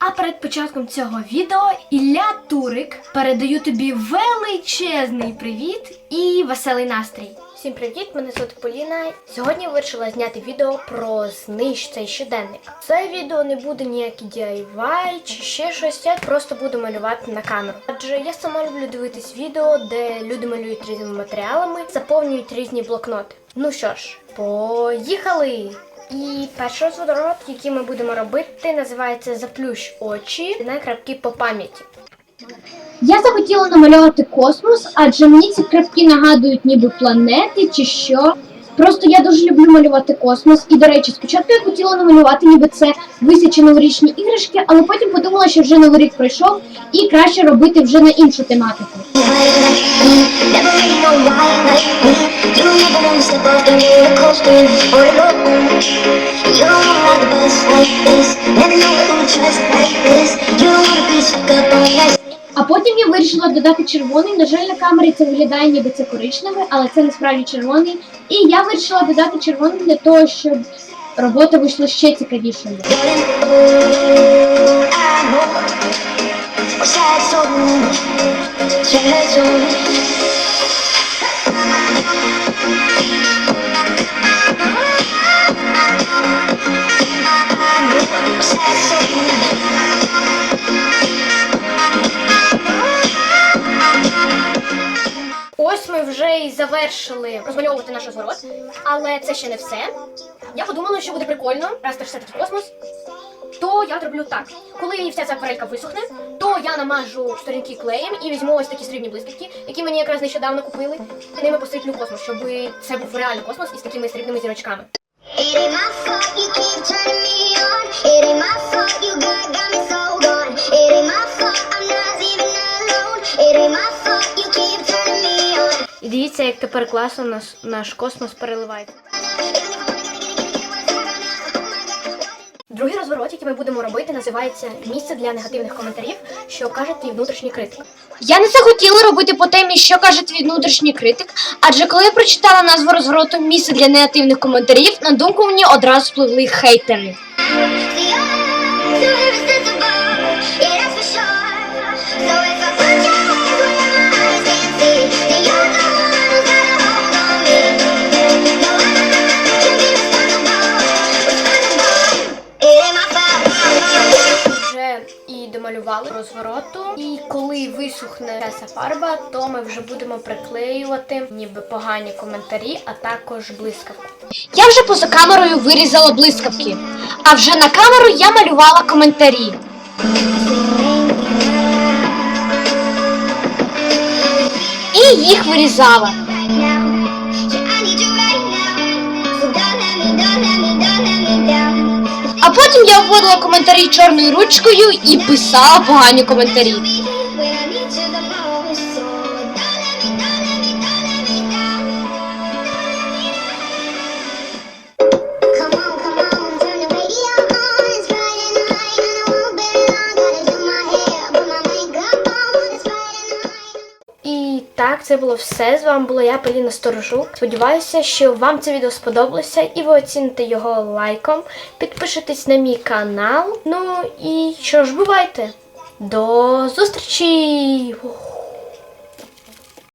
А перед початком цього відео Ілля Турик передаю тобі величезний привіт і веселий настрій. Всім привіт! Мене звати Поліна. Сьогодні вирішила зняти відео про знищ цей щоденник. Це відео не буде ніякий DIY чи ще щось. Я просто буду малювати на камеру. Адже я сама люблю дивитись відео, де люди малюють різними матеріалами, заповнюють різні блокноти. Ну що ж, поїхали! І перший розворот, який ми будемо робити, називається Заплющ очі на крапки по пам'яті. Я захотіла намалювати космос, адже мені ці крапки нагадують ніби планети чи що. Просто я дуже люблю малювати космос. І, до речі, спочатку я хотіла намалювати, ніби це висячі новорічні іграшки, але потім подумала, що вже новий рік пройшов і краще робити вже на іншу тематику. А потім я вирішила додати червоний. На жаль, на камері це виглядає, ніби це коричневий, але це насправді червоний. І я вирішила додати червоний для того, щоб робота вийшла ще цікавішою. Ось ми вже і завершили розмальовувати наш розворот, але це ще не все. Я подумала, що буде прикольно, раз це все-таки космос. То я зроблю так. Коли вся ця акварелька висохне, то я намажу сторінки клеєм і візьму ось такі срібні блискітки, які мені якраз нещодавно купили. І ними посиплю космос, щоб це був реальний космос із такими срібними зірочками. І дивіться, як тепер класно наш, наш космос переливається. Другий розворот, який ми будемо робити, називається місце для негативних коментарів, що каже твій внутрішній критик. Я не захотіла робити по темі, що каже твій внутрішній критик, адже коли я прочитала назву розвороту місце для негативних коментарів, на думку мені одразу спливли хейтери. І домалювали розвороту. І коли висохне ця фарба, то ми вже будемо приклеювати ніби погані коментарі, а також блискавку. Я вже поза камерою вирізала блискавки, а вже на камеру я малювала коментарі. І їх вирізала. А потім я вводила коментарі чорною ручкою і писала погані коментарі. Так, це було все. З вами була я, Поліна Сторожук. Сподіваюся, що вам це відео сподобалося і ви оціните його лайком. Підпишитесь на мій канал. Ну і що ж, бувайте! До зустрічі!